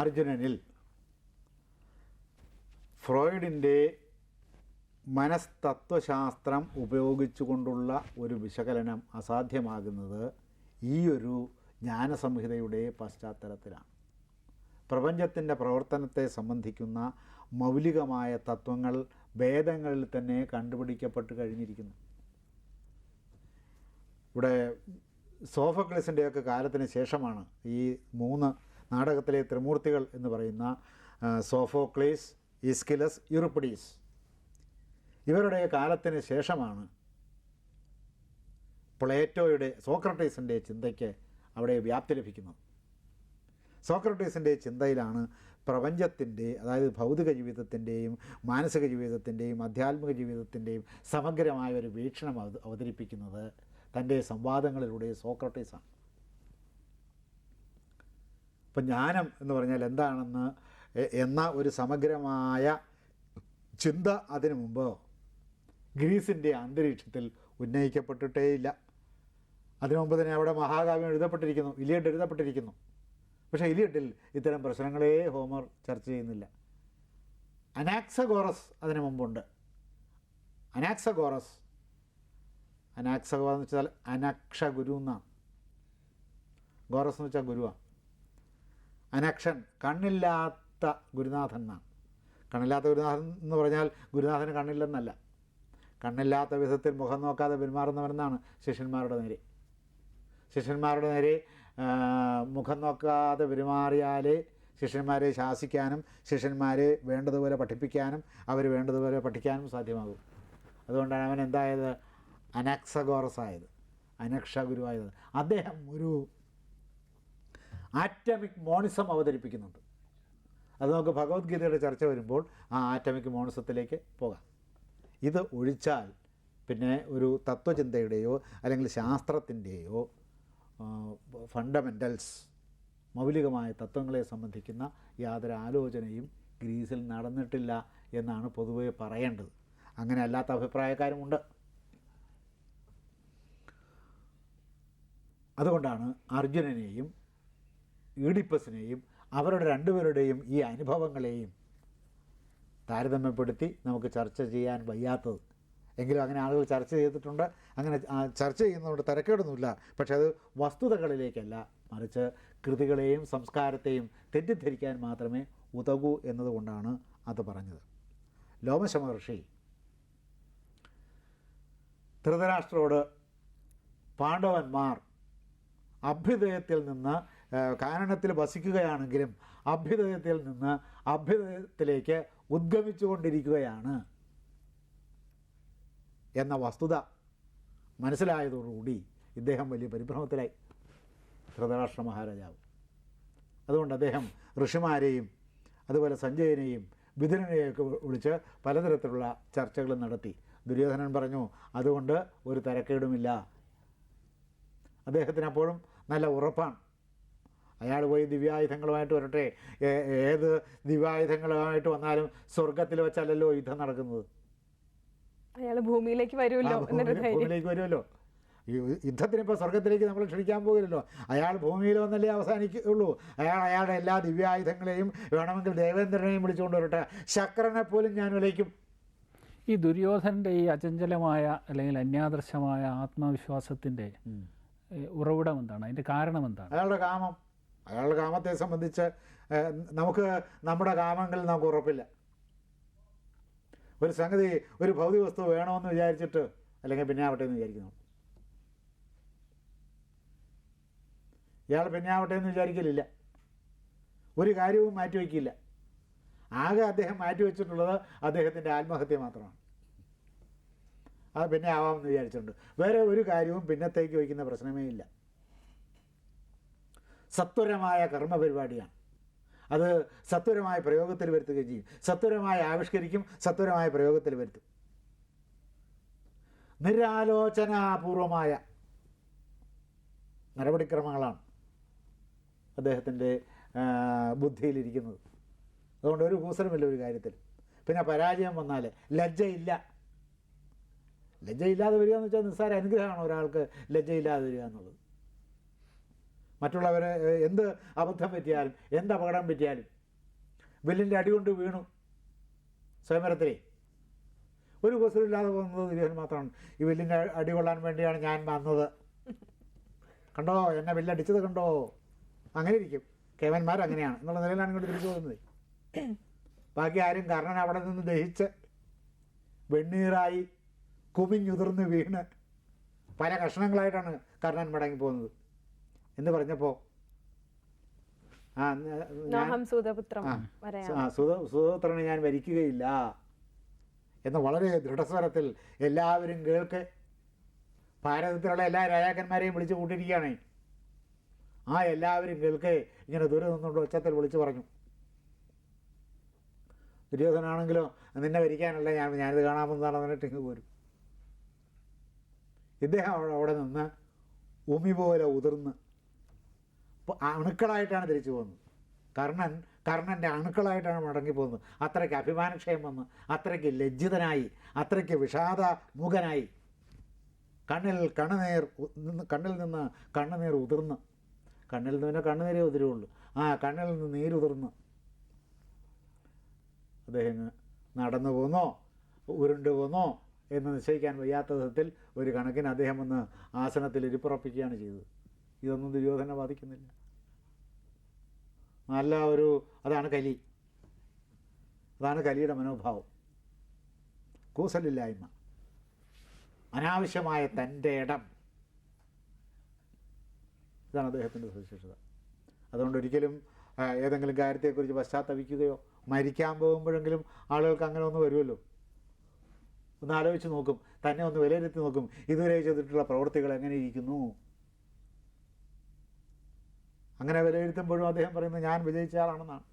അർജുനനിൽ ഫ്രോയിഡിന്റെ മനസ്തത്വശാസ്ത്രം ഉപയോഗിച്ചുകൊണ്ടുള്ള ഒരു വിശകലനം അസാധ്യമാകുന്നത് ഈ ഒരു ജ്ഞാനസംഹിതയുടെ പശ്ചാത്തലത്തിലാണ്. പ്രപഞ്ചത്തിന്റെ പ്രവർത്തനത്തെ സംബന്ധിക്കുന്ന മൗലികമായ തത്വങ്ങൾ വേദങ്ങളിൽ തന്നെ കണ്ടുപിടിക്കപ്പെട്ട് കഴിഞ്ഞിരിക്കുന്നു. ഇവിടെ സോഫക്ലിസിന്റെയൊക്കെ കാലത്തിന് ശേഷമാണ് ഈ മൂന്ന് നാടകത്തിലെ ത്രിമൂർത്തികൾ എന്ന് പറയുന്ന സോഫോക്ലീസ് ഇസ്കിലസ് യൂറിപ്പിഡീസ് ഇവരുടെ കാലത്തിന് ശേഷമാണ് പ്ലേറ്റോയുടെ സോക്രട്ടീസിന്റെ ചിന്തയ്ക്ക് അവിടെ വ്യാപ്തി ലഭിക്കുന്നത്. സോക്രട്ടീസിന്റെ ചിന്തയിലാണ് പ്രപഞ്ചത്തിന്റെ അതായത് ഭൗതിക ജീവിതത്തിന്റെയും മാനസിക ജീവിതത്തിന്റെയും ആധ്യാത്മിക ജീവിതത്തിന്റെയും സമഗ്രമായ ഒരു വീക്ഷണം അവതരിപ്പിക്കുന്നത് തന്റെ സംവാദങ്ങളിലൂടെ സോക്രട്ടീസാണ്. ഇപ്പം ജ്ഞാനം എന്ന് പറഞ്ഞാൽ എന്താണെന്ന് എന്ന ഒരു സമഗ്രമായ ചിന്ത അതിനു മുമ്പ് ഗ്രീസിന്റെ അന്തരീക്ഷത്തിൽ ഉന്നയിക്കപ്പെട്ടിട്ടേയില്ല അതിനു മുമ്പ് തന്നെ അവിടെ മഹാകാവ്യം എഴുതപ്പെട്ടിരിക്കുന്നു ഇലിയഡ് എഴുതപ്പെട്ടിരിക്കുന്നു. പക്ഷേ ഇലിയഡിൽ ഇത്തരം പ്രശ്നങ്ങളെ ഹോമർ ചർച്ച ചെയ്യുന്നില്ല. അനാക്സഗോറസ് അതിനു മുമ്പുണ്ട്. അനാക്സഗോറസ് എന്ന് വെച്ചാൽ അനക്ഷ ഗുരു എന്നാണ്. ഗോറസ് എന്ന് വെച്ചാൽ ഗുരുവാണ്. അനക്ഷൻ കണ്ണില്ലാത്ത ഗുരുനാഥൻ എന്നാണ്. കണ്ണില്ലാത്ത ഗുരുനാഥൻ എന്ന് പറഞ്ഞാൽ ഗുരുനാഥന് കണ്ണില്ലെന്നല്ല. കണ്ണില്ലാത്ത വിധത്തിൽ മുഖം നോക്കാതെ പെരുമാറുന്നവരെന്നാണ് ശിഷ്യന്മാരുടെ നേരെ. ശിഷ്യന്മാരുടെ നേരെ മുഖം നോക്കാതെ പെരുമാറിയാലേ ശിഷ്യന്മാരെ ശാസിക്കാനും ശിഷ്യന്മാരെ വേണ്ടതുപോലെ പഠിപ്പിക്കാനും അവർ വേണ്ടതുപോലെ പഠിക്കാനും സാധ്യമാകും. അതുകൊണ്ടാണ് അവൻ എന്തായത്? അനക്സഗോറസ് ആയത് അനക്ഷ ഗുരുവായത് അദ്ദേഹം ഒരു ആറ്റമിക് മോണിസം അവതരിപ്പിക്കുന്നുണ്ട്. അത് നമുക്ക് ഭഗവത്ഗീതയുടെ ചർച്ച വരുമ്പോൾ ആ ആറ്റമിക് മോണിസത്തിലേക്ക് പോകാം. ഇത് ഒഴിച്ചാൽ പിന്നെ ഒരു തത്വചിന്തയുടെയോ അല്ലെങ്കിൽ ശാസ്ത്രത്തിന്റെയോ ഫണ്ടമെന്റൽസ് മൗലികമായ തത്വങ്ങളെ സംബന്ധിക്കുന്ന യാതൊരു ആലോചനയും ഗ്രീസിൽ നടന്നിട്ടില്ല എന്നാണ് പൊതുവെ പറയേണ്ടത്. അങ്ങനെ അല്ലാത്ത അഭിപ്രായക്കാരുമുണ്ട്. അതുകൊണ്ടാണ് അർജുനനെയും ഈഡിപ്പസിനെയും അവരുടെ രണ്ടുപേരുടെയും ഈ അനുഭവങ്ങളെയും താരതമ്യപ്പെടുത്തി നമുക്ക് ചർച്ച ചെയ്യാൻ വയ്യാത്തത്. എങ്കിലും അങ്ങനെ ആളുകൾ ചർച്ച ചെയ്തിട്ടുണ്ട്. അങ്ങനെ ചർച്ച ചെയ്യുന്നതുകൊണ്ട് തിരക്കേടൊന്നുമില്ല. പക്ഷേ അത് വസ്തുതകളിലേക്കല്ല. മറിച്ച് കൃതികളെയും സംസ്കാരത്തെയും തെറ്റിദ്ധരിക്കാൻ മാത്രമേ ഉതകൂ എന്നതുകൊണ്ടാണ് അത് പറഞ്ഞത്. ലോമശ മഹർഷി ധൃതരാഷ്ട്രോട് പാണ്ഡവന്മാർ അഭ്യുദയത്തിൽ നിന്ന് കാനനത്തിൽ വസിക്കുകയാണെങ്കിലും അഭ്യുദയത്തിൽ നിന്ന് അഭ്യുദയത്തിലേക്ക് ഉദ്ഗമിച്ചുകൊണ്ടിരിക്കുകയാണ് എന്ന വസ്തുത മനസ്സിലായതോടുകൂടി ഇദ്ദേഹം വലിയ പരിഭ്രമത്തിലായി. ധൃതരാഷ്ട്ര മഹാരാജാവ്. അതുകൊണ്ട് അദ്ദേഹം ഋഷിമാരെയും അതുപോലെ സഞ്ജയനെയും വിതുരനെയൊക്കെ വിളിച്ച് പലതരത്തിലുള്ള ചർച്ചകൾ നടത്തി. ദുര്യോധനൻ പറഞ്ഞു അതുകൊണ്ട് ഒരു തരക്കേടുമില്ല. അദ്ദേഹത്തിന് അപ്പോഴും നല്ല ഉറപ്പാണ്. അയാൾ പോയി ദിവ്യായുധങ്ങളുമായിട്ട് വരട്ടെ. ഏത് ദിവ്യായുധങ്ങളുമായിട്ട് വന്നാലും സ്വർഗത്തിൽ വെച്ചല്ലല്ലോ യുദ്ധം നടക്കുന്നത്? അയാൾ ഭൂമിയിലേക്ക് വരുമല്ലോ എന്നൊരു ധൈര്യം. ഭൂമിയിലേക്ക് വരുമല്ലോ. ഈ യുദ്ധത്തിന് ഇപ്പോൾ സ്വർഗത്തിലേക്ക് നമ്മൾ ക്ഷണിക്കാൻ പോകില്ലല്ലോ അയാൾ ഭൂമിയിൽ വന്നല്ലേ അവസാനിക്കുള്ളൂ. അയാൾ അയാളുടെ എല്ലാ ദിവ്യായുധങ്ങളെയും വേണമെങ്കിൽ ദേവേന്ദ്രനെയും വിളിച്ചുകൊണ്ട് വരട്ടെ. ശക്രനെ പോലും ഞാൻ വിലയ്ക്കും ഈ ദുര്യോധന്റെ ഈ അചഞ്ചലമായ അല്ലെങ്കിൽ അന്യാദർശമായ ആത്മവിശ്വാസത്തിന്റെ ഉറവിടം എന്താണ്? അതിന്റെ കാരണം എന്താണ്? അയാളുടെ കാമം. അയാളുടെ കാമത്തെ സംബന്ധിച്ച് നമുക്ക് നമ്മുടെ കാമങ്ങളിൽ നമുക്ക് ഉറപ്പില്ല. ഒരു സംഗതി ഒരു ഭൗതിക വസ്തു വേണമെന്ന് വിചാരിച്ചിട്ട് അല്ലെങ്കിൽ പിന്നെ ആവട്ടെ എന്ന് വിചാരിക്കുന്നു. ഇയാൾ പിന്നെ ആവട്ടെ എന്ന് വിചാരിക്കലില്ല. ഒരു കാര്യവും മാറ്റിവെക്കില്ല ആകെ അദ്ദേഹം മാറ്റിവെച്ചിട്ടുള്ളത് അദ്ദേഹത്തിന്റെ ആത്മഹത്യ മാത്രമാണ്. അത് പിന്നെ ആവാമെന്ന് വിചാരിച്ചിട്ടുണ്ട്. വേറെ ഒരു കാര്യവും പിന്നത്തേക്ക് വയ്ക്കുന്ന പ്രശ്നമേ ഇല്ല. സത്വരമായ കർമ്മപരിപാടിയാണ്. അത് സത്വരമായ പ്രയോഗത്തിൽ വരുത്തുകയും ചെയ്യും. സത്വരമായി ആവിഷ്കരിക്കും സത്വരമായ പ്രയോഗത്തിൽ വരുത്തും. നിരാലോചനാപൂർവമായ നടപടിക്രമങ്ങളാണ് അദ്ദേഹത്തിന്റെ ബുദ്ധിയിലിരിക്കുന്നത്. അതുകൊണ്ട് ഒരു കൂസരമില്ല ഒരു കാര്യത്തിൽ. പിന്നെ പരാജയം വന്നാൽ ലജ്ജയില്ല. ലജ്ജയില്ലാതെ വരിക എന്ന് വെച്ചാൽ നിസ്സാര അനുഗ്രഹമാണ് ഒരാൾക്ക് ലജ്ജയില്ലാതെ വരിക എന്നുള്ളത്. മറ്റുള്ളവരെ എന്ത് അബദ്ധം പറ്റിയാലും എന്ത് അപകടം പറ്റിയാലും വില്ലിന്റെ അടി കൊണ്ട് വീണു സ്വയംവരത്തിലേ. ഒരു കൊസുരില്ലാതെ പോകുന്നത് ദുര്യോധനൻ മാത്രമാണ്. ഈ വില്ലിന്റെ അടി കൊള്ളാൻ വേണ്ടിയാണ് ഞാൻ വന്നത്. കണ്ടോ? എന്നെ വില്ലടിച്ചത് കണ്ടോ? അങ്ങനെ ഇരിക്കും. കേവന്മാർ അങ്ങനെയാണ്. എന്നുള്ള നിലയിലാണ് ഇങ്ങോട്ട് തിരിച്ചു പോകുന്നത്. ബാക്കി ആരും കർണൻ അവിടെ നിന്ന് ദഹിച്ച് വെണ്ണീറായി കുമിഞ്ഞുതിർന്ന് വീണ് പല കഷ്ണങ്ങളായിട്ടാണ് കർണൻ മടങ്ങി പോകുന്നത് എന്ന് പറഞ്ഞപ്പോൾ ആ ന- ഞാൻ വരിക്കുകയില്ല. എന്ന് വളരെ ദൃഢസ്വരത്തിൽ എല്ലാവരും കേൾക്ക് ഭാരതത്തിലുള്ള എല്ലാ രാജാക്കന്മാരെയും വിളിച്ചു കൂട്ടിയിരിക്കുകയാണ്. ആ എല്ലാവരും കേൾക്ക് ഇങ്ങനെ ദൂരെ നിന്നുകൊണ്ട് ഒച്ചത്തിൽ വിളിച്ചു പറഞ്ഞു. ദുര്യോധനാണെങ്കിലോ നിന്നെ വരിക്കാനല്ല ഞാൻ ഞാനിത് കാണാമെന്നാണ് പറഞ്ഞിട്ട് ഇങ്ങ് പോരും. ഇദ്ദേഹം അവിടെ അവിടെ നിന്ന് ഉമി പോലെ ഉതിർന്ന് അണുക്കളായിട്ടാണ് തിരിച്ചു പോകുന്നത്. കർണൻ കർണന്റെ അണുക്കളായിട്ടാണ് മടങ്ങി പോകുന്നത്. അത്രയ്ക്ക് അഭിമാനക്ഷയം അത്രയ്ക്ക് ലജ്ജിതനായി അത്രയ്ക്ക് വിഷാദമുഖനായി കണ്ണിൽ കണ്ണുനീർ കണ്ണിൽ നിന്ന് കണ്ണുനീർ ഉതിർന്ന്. കണ്ണിൽ നിന്ന് പിന്നെ കണ്ണുനീരേ ഉതിരുള്ളൂ. ആ കണ്ണിൽ നിന്ന് നീരുതിർന്ന്. അദ്ദേഹം നടന്നു പോന്നോ? ഉരുണ്ടു പോന്നോ? എന്ന് നിശ്ചയിക്കാൻ വയ്യാത്ത വിധത്തിൽ ഒരു കണക്കിന് അദ്ദേഹം ഒന്ന് ആസനത്തിൽ ഇരിപ്പുറപ്പിക്കുകയാണ് ചെയ്തത്. ഇതൊന്നും ദുര്യോധനെ ബാധിക്കുന്നില്ല. നല്ല ഒരു അതാണ് കലി. അതാണ് കലിയുടെ മനോഭാവം. കൂസലില്ലായ്മ. അനാവശ്യമായ തന്റെ ഇടം. ഇതാണ് അദ്ദേഹത്തിന്റെ സവിശേഷത. അതുകൊണ്ട് ഒരിക്കലും ഏതെങ്കിലും കാര്യത്തെക്കുറിച്ച് പശ്ചാത്തപിക്കുകയോ മരിക്കാൻ പോകുമ്പോഴെങ്കിലും ആളുകൾക്ക് അങ്ങനെ ഒന്ന് വരുമല്ലോ. ഒന്ന് ആലോചിച്ച് നോക്കും. തന്നെ ഒന്ന് വിലയിരുത്തി നോക്കും. ഇതുവരെ ചെയ്തിട്ടുള്ള പ്രവൃത്തികൾ എങ്ങനെ ഇരിക്കുന്നു? അങ്ങനെ വിലയിരുത്തുമ്പോഴും അദ്ദേഹം പറയുന്നത് ഞാൻ വിജയിച്ച ആളാണെന്നാണ്.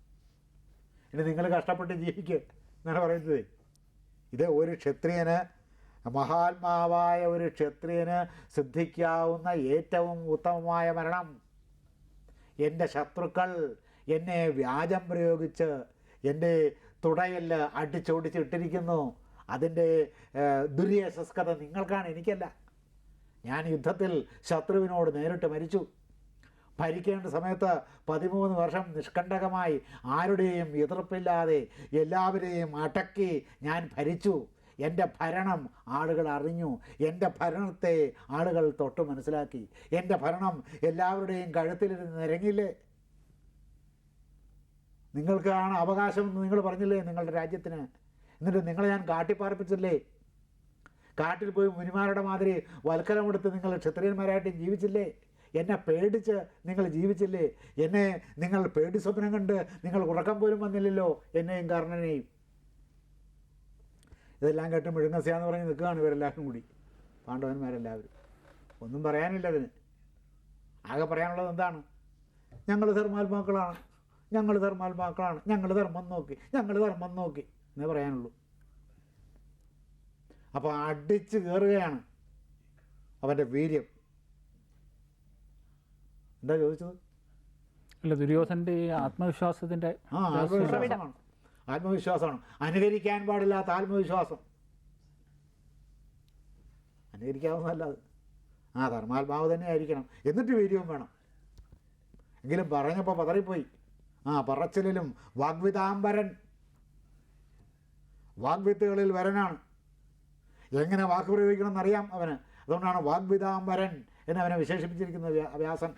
ഇനി നിങ്ങൾ കഷ്ടപ്പെട്ട് ജീവിക്കുക എന്നാണ് പറയുന്നത്. ഇത് ഒരു ക്ഷത്രിയന് മഹാത്മാവായ ഒരു ക്ഷത്രിയന് സിദ്ധിക്കാവുന്ന ഏറ്റവും ഉത്തമമായ മരണം. എന്റെ ശത്രുക്കൾ എന്നെ വ്യാജം പ്രയോഗിച്ച് എന്റെ തുടയിൽ അടിച്ചോടിച്ചിട്ടിരിക്കുന്നു അതിന്റെ ദുര്യശസ്കത നിങ്ങൾക്കാണ് എനിക്കല്ല. ഞാൻ യുദ്ധത്തിൽ ശത്രുവിനോട് നേരിട്ട് മരിച്ചു. ഭരിക്കേണ്ട സമയത്ത് പതിമൂന്ന് വർഷം നിഷ്കണ്ടകമായി ആരുടെയും എതിർപ്പില്ലാതെ എല്ലാവരെയും അടക്കി ഞാൻ ഭരിച്ചു. എന്റെ ഭരണം ആളുകൾ അറിഞ്ഞു. എന്റെ ഭരണത്തെ ആളുകൾ തൊട്ട് മനസ്സിലാക്കി. എന്റെ ഭരണം എല്ലാവരുടെയും കഴുത്തിലിരുന്ന് നിരങ്ങില്ലേ? നിങ്ങൾക്കാണ് അവകാശം എന്ന് നിങ്ങൾ പറഞ്ഞില്ലേ നിങ്ങളുടെ രാജ്യത്തിന്? എന്നിട്ട് നിങ്ങളെ ഞാൻ കാട്ടിപ്പാർപ്പിച്ചില്ലേ? കാട്ടിൽ പോയി മുനിമാരുടെ മാതിരി വൽക്കലമെടുത്ത് നിങ്ങൾ ക്ഷത്രിയന്മാരായിട്ട് ജീവിച്ചില്ലേ? എന്നെ പേടിച്ച് നിങ്ങൾ ജീവിച്ചില്ലേ? എന്നെ നിങ്ങൾ പേടി സ്വപ്നം കണ്ട് നിങ്ങൾ ഉറക്കം പോലും വന്നില്ലല്ലോ എന്നെയും കർണനെയും ഇതെല്ലാം കേട്ട് മുഴുങ്ങസ്യാന്ന് പറഞ്ഞ് നിൽക്കുകയാണ് ഇവരെല്ലാവരും കൂടി. പാണ്ഡവന്മാരെല്ലാവരും. ഒന്നും പറയാനില്ല അതിന്. ആകെ പറയാനുള്ളത് എന്താണ്? ഞങ്ങൾ ധർമാത്മാക്കളാണ്. ഞങ്ങൾ ധർമാത്മാക്കളാണ്. ഞങ്ങൾ ധർമ്മം നോക്കി. ഞങ്ങൾ ധർമ്മം നോക്കി. എന്നേ പറയാനുള്ളൂ. അപ്പോൾ അടിച്ച് കയറുകയാണ് അവന്റെ വീര്യം. എന്താ ചോദിച്ചത്? അല്ല ദുര്യോധന്റെ ആത്മവിശ്വാസത്തിന്റെ ആ ആത്മവിശ്വാസമാണ്. ആത്മവിശ്വാസമാണ്. അനുകരിക്കാൻ പാടില്ലാത്ത ആത്മവിശ്വാസം. അനുകരിക്കാവുന്നതല്ല അത്. ആ ധർമാത്മാവ് തന്നെ ആയിരിക്കണം എന്നിട്ട് വീര്യവും വേണം. എങ്കിലും പറഞ്ഞപ്പോൾ പതറിപ്പോയി. ആ പറച്ചിലും വാഗ്വിതാംബരൻ. വാഗ്വിത്തുകളിൽ വരനാണ്. എങ്ങനെ വാക്ക് പ്രയോഗിക്കണം എന്നറിയാം അവന്. അതുകൊണ്ടാണ് വാഗ്വിതാംബരൻ എന്ന് അവനെ വിശേഷിപ്പിച്ചിരിക്കുന്നത് വ്യാസൻ.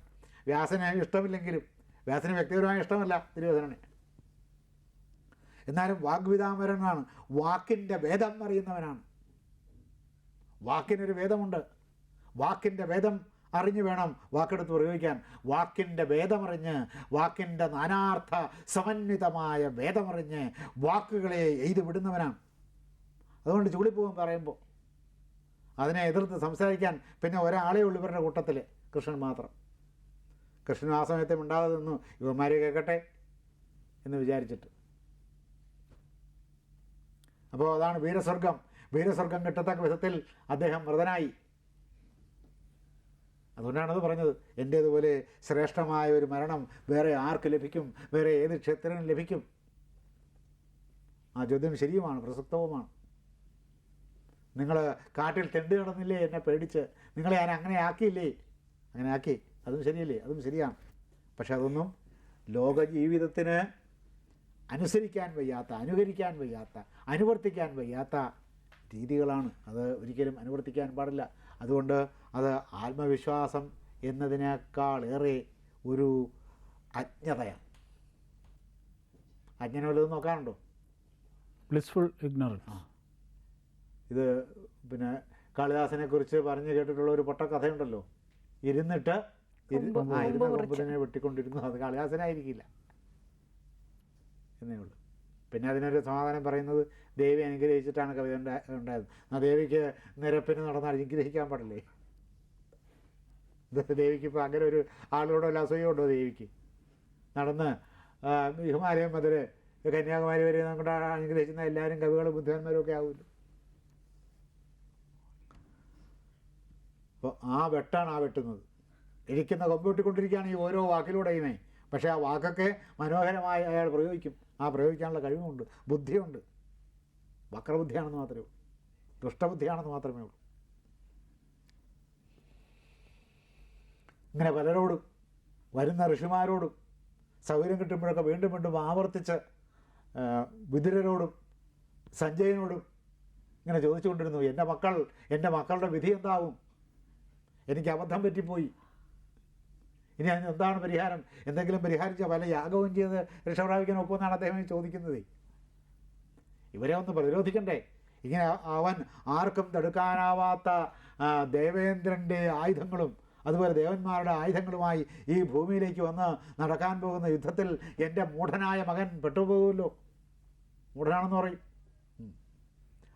വ്യാസന് ഇഷ്ടമില്ലെങ്കിലും വ്യാസന് വ്യക്തിപരമായ ഇഷ്ടമല്ല ദുര്യോധനനെ എന്നാലും വാഗ്വിതാമരനാണ്. വാക്കിന്റെ വേദം അറിയുന്നവനാണ്. വാക്കിനൊരു വേദമുണ്ട്. വാക്കിന്റെ വേദം അറിഞ്ഞു വേണം വാക്കെടുത്ത് പ്രയോഗിക്കാൻ. വാക്കിന്റെ വേദമറിഞ്ഞ് വാക്കിന്റെ നാനാർത്ഥ സമന്വിതമായ വേദമറിഞ്ഞ് വാക്കുകളെ എഴുതി വിടുന്നവനാണ്. അതുകൊണ്ട് ചൂളിപ്പോകും പറയുമ്പോൾ അതിനെ എതിർത്ത് സംസാരിക്കാൻ പിന്നെ ഒരാളേ ഉള്ളൂ ഇവരുടെ കൂട്ടത്തിൽ കൃഷ്ണൻ മാത്രം. കൃഷ്ണൻ ആ സമയത്ത് മിണ്ടാതെ നിന്നു. ഇവന്മാർ കേൾക്കട്ടെ എന്ന് വിചാരിച്ചിട്ട്. അപ്പോൾ അതാണ് വീരസ്വർഗം. വീരസ്വർഗം കിട്ടത്തക്ക വിധത്തിൽ അദ്ദേഹം മൃതനായി അതുകൊണ്ടാണത് പറഞ്ഞത്. എന്റേതുപോലെ ശ്രേഷ്ഠമായ ഒരു മരണം വേറെ ആർക്ക് ലഭിക്കും? വേറെ ഏത് ക്ഷേത്രനും ലഭിക്കും? ആ ചോദ്യം ശരിയുമാണ് പ്രസക്തവുമാണ്. നിങ്ങൾ കാട്ടിൽ തെണ്ടി കിടന്നില്ലേ എന്നെ പേടിച്ച്? നിങ്ങളെ ഞാൻ അങ്ങനെ ആക്കിയില്ലേ? അങ്ങനെ ആക്കി. അതും ശരിയല്ലേ? അതും ശരിയാണ്. പക്ഷെ അതൊന്നും ലോക ജീവിതത്തിന് അനുസരിക്കാൻ വയ്യാത്ത അനുകരിക്കാൻ വയ്യാത്ത അനുവർത്തിക്കാൻ വയ്യാത്ത രീതികളാണ്. അത് ഒരിക്കലും അനുവർത്തിക്കാൻ പാടില്ല. അതുകൊണ്ട് അത് ആത്മവിശ്വാസം എന്നതിനേക്കാളേറെ ഒരു അജ്ഞതയാണ്. അജ്ഞനുള്ളത് വല്ലതും നോക്കാനുണ്ടോ? ബ്ലിസ്ഫുൾ ഇഗ്നോറൻസ് ഇത് പിന്നെ കാളിദാസനെക്കുറിച്ച് പറഞ്ഞു കേട്ടിട്ടുള്ള ഒരു പൊട്ട കഥയുണ്ടല്ലോ ഇരുന്നിട്ട് ഇരുന്ന വെട്ടിക്കൊണ്ടിരുന്നു. അത് കാളിദാസനായിരിക്കില്ല എന്നേ ഉള്ളൂ. പിന്നെ അതിനൊരു സമാധാനം പറയുന്നത് ദേവി അനുഗ്രഹിച്ചിട്ടാണ് കവിത ഉണ്ടാ- ഉണ്ടായത്. ആ ദേവിക്ക് നിരപ്പിന് നടന്ന് അനുഗ്രഹിക്കാൻ പാടില്ലേ? ദേവിക്ക് ഇപ്പോൾ അങ്ങനെ ഒരു ആളോടോ വല്ല അസൂയുണ്ടോ ദേവിക്ക്? നടന്ന് ഹിമാലയം മുതൽ കന്യാകുമാരി വരെ നമ്മുടെ അനുഗ്രഹിക്കുന്ന എല്ലാവരും കവികളും ബുദ്ധിമാന്മാരും ഒക്കെ ആവുമല്ലോ. അപ്പോൾ ആ വെട്ടാണ് ആ വെട്ടുന്നത്. ഇരിക്കുന്ന കമ്പ്യൂട്ടിക്കൊണ്ടിരിക്കുകയാണ് ഈ ഓരോ വാക്കിലൂടെയുമേ പക്ഷേ ആ വാക്കൊക്കെ മനോഹരമായി അയാൾ പ്രയോഗിക്കും. ആ പ്രയോഗിക്കാനുള്ള കഴിവുമുണ്ട് ബുദ്ധിയുണ്ട്. വക്രബുദ്ധിയാണെന്ന് മാത്രമേ ഉള്ളൂ. ദുഷ്ടബുദ്ധിയാണെന്ന് മാത്രമേ ഉള്ളൂ. ഇങ്ങനെ പലരോടും വരുന്ന ഋഷിമാരോടും സൗകര്യം കിട്ടുമ്പോഴൊക്കെ വീണ്ടും വീണ്ടും ആവർത്തിച്ച് വിദുരരോടും സഞ്ജയനോടും ഇങ്ങനെ ചോദിച്ചുകൊണ്ടിരുന്നു എന്റെ മക്കൾ എന്റെ മക്കളുടെ വിധി എന്താവും? എനിക്ക് അബദ്ധം പറ്റിപ്പോയി. ഇനി അതിന് എന്താണ് പരിഹാരം? എന്തെങ്കിലും പരിഹാരിച്ച പല യാഗവും ചെയ്ത് രക്ഷപ്രാപിക്കാൻ ഒപ്പമെന്നാണ് അദ്ദേഹം ചോദിക്കുന്നത്. ഇവരെ ഒന്ന് പ്രതിരോധിക്കണ്ടേ? ഇങ്ങനെ അവൻ ആർക്കും തടുക്കാനാവാത്ത ദേവേന്ദ്രന്റെ ആയുധങ്ങളും അതുപോലെ ദേവന്മാരുടെ ആയുധങ്ങളുമായി ഈ ഭൂമിയിലേക്ക് വന്ന് നടക്കാൻ പോകുന്ന യുദ്ധത്തിൽ എന്റെ മൂഢനായ മകൻ പെട്ടുപോകുമല്ലോ. മൂഢനാണെന്ന് പറയും.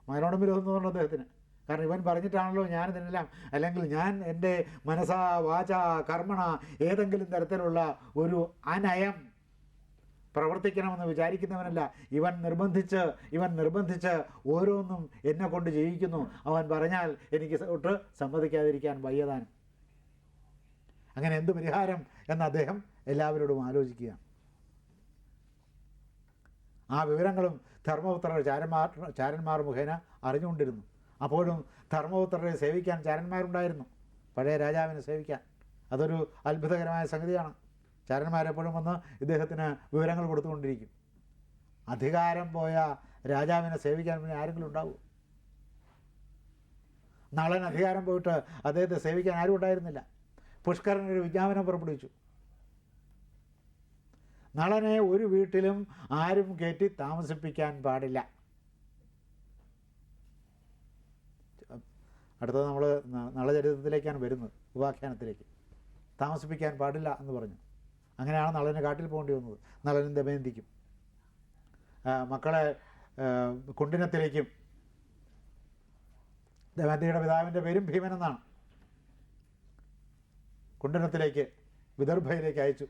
മകനോടും വിരോധം വിരോധമെന്നുണ്ട് അദ്ദേഹത്തിന്. കാരണം ഇവൻ പറഞ്ഞിട്ടാണല്ലോ ഞാൻ ഇതിനെല്ലാം അല്ലെങ്കിൽ ഞാൻ എന്റെ മനസ്സാ വാച കർമ്മണ ഏതെങ്കിലും തരത്തിലുള്ള ഒരു അനയം പ്രവർത്തിക്കണമെന്ന് വിചാരിക്കുന്നവനല്ല. ഇവൻ നിർബന്ധിച്ച് ഇവൻ നിർബന്ധിച്ച് ഓരോന്നും എന്നെ കൊണ്ട് ചെയ്യിക്കുന്നു അവൻ പറഞ്ഞാൽ എനിക്ക് ഒട്ട് സമ്മതിക്കാതിരിക്കാൻ വയ്യതാൻ. അങ്ങനെ എന്ത് പരിഹാരം എന്ന് അദ്ദേഹം എല്ലാവരോടും ആലോചിക്കുക. ആ വിവരങ്ങളും ധർമ്മപുത്ര ചാരന്മാർ ചാരന്മാർ മുഖേന അറിഞ്ഞുകൊണ്ടിരുന്നു. അപ്പോഴും ധർമ്മപുത്രരെ സേവിക്കാൻ ചാരന്മാരുണ്ടായിരുന്നു. പഴയ രാജാവിനെ സേവിക്കാൻ. അതൊരു അത്ഭുതകരമായ സംഗതിയാണ്. ചാരന്മാരെപ്പോഴും വന്ന് ഇദ്ദേഹത്തിന് വിവരങ്ങൾ കൊടുത്തുകൊണ്ടിരിക്കും. അധികാരം പോയ രാജാവിനെ സേവിക്കാൻ പിന്നെ ആരെങ്കിലും ഉണ്ടാവും? നളൻ അധികാരം പോയിട്ട് അദ്ദേഹത്തെ സേവിക്കാൻ ആരും ഉണ്ടായിരുന്നില്ല. പുഷ്കരനൊരു വിജ്ഞാപനം പുറപ്പെടുവിച്ചു. നളനെ ഒരു വീട്ടിലും ആരും കയറ്റി താമസിപ്പിക്കാൻ പാടില്ല. അടുത്തത് നമ്മൾ നളചരിതത്തിലേക്കാണ് വരുന്നത് ഉപാഖ്യാനത്തിലേക്ക്. താമസിപ്പിക്കാൻ പാടില്ല എന്ന് പറഞ്ഞു. അങ്ങനെയാണ് നളന് കാട്ടിൽ പോകേണ്ടി വന്നത്. നളനും ദമയന്തിക്കും. മക്കളെ കുണ്ടിനത്തിലേക്കും ദമയന്തിയുടെ പിതാവിന്റെ പേരും ഭീമൻ എന്നാണ്. കുണ്ടനത്തിലേക്ക് വിദർഭയിലേക്ക് അയച്ചു.